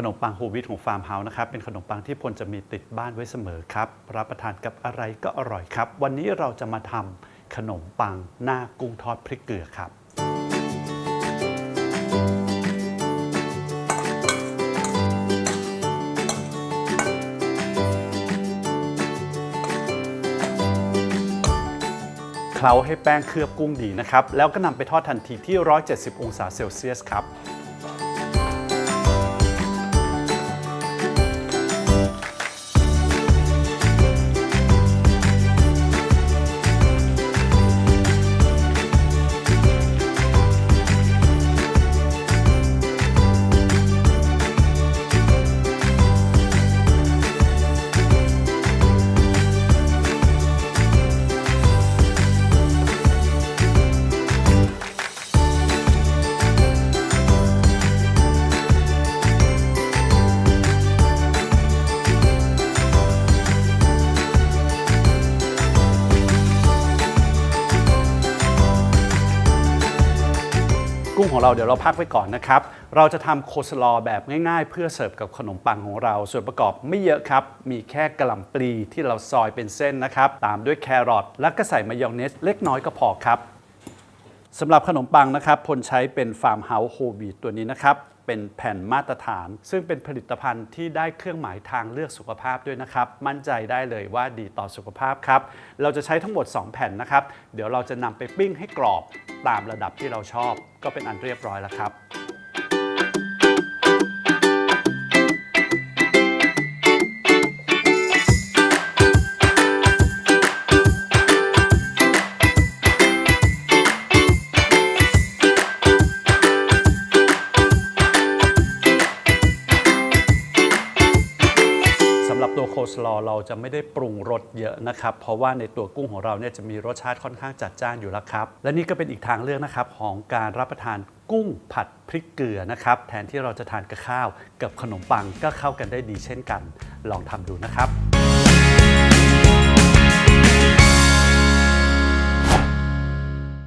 ขนมปังโฮวิตของฟาร์มเฮาส์นะครับเป็นขนมปังที่พลจะมีติดบ้านไว้เสมอครับรับประทานกับอะไรก็อร่อยครับ วันนี้เราจะมาทำขนมปังหน้ากุ้งทอดพริกเกลือครับ เคล้าให้แป้งเคลือบกุ้งดีนะครับ แล้วก็นำไปทอดทันทีที่ 170 องศาเซลเซียสครับ ของเราเดี๋ยวเราพักไว้ก่อนนะครับ เราจะทำโคสลอแบบง่ายๆ เพื่อเสิร์ฟกับขนมปังของเรา ส่วนประกอบไม่เยอะครับ มีแค่กระหล่ำปลีที่เราซอยเป็นเส้นนะครับ ตามด้วยแครอทแล้วก็ใส่มายองเนสเล็กน้อยก็พอครับสำหรับขนมปังนะครับพลใช้เป็นฟาร์มเฮาส์โฮบีตัวนี้นะครับ เป็นแผ่นมาตรฐาน ซึ่งเป็นผลิตภัณฑ์ที่ได้เครื่องหมายทางเลือกสุขภาพด้วยนะครับ มั่นใจได้เลยว่าดีต่อสุขภาพครับ เราจะใช้ทั้งหมด 2 แผ่นนะครับ เดี๋ยวเราจะนำไปปิ้งให้กรอบ ตามระดับที่เราชอบก็เป็นอันเรียบร้อยแล้วครับำหรับตัวโคสลอเราจะไม่ได้ปรุงรสเยอะนะครับ เพราะว่าในตัวกุ้งของเราเนี่ยจะมีรสชาติค่อนข้างจัดจ้านอยู่แล้วครับ และนี่ก็เป็นอีกทางเลือกนะครับของการรับประทานกุ้งผัดพริกเกลือนะครับ แทนที่เราจะทานกับข้าว กับขนมปังก็เข้ากันได้ดีเช่นกัน ลองทำดูนะครับ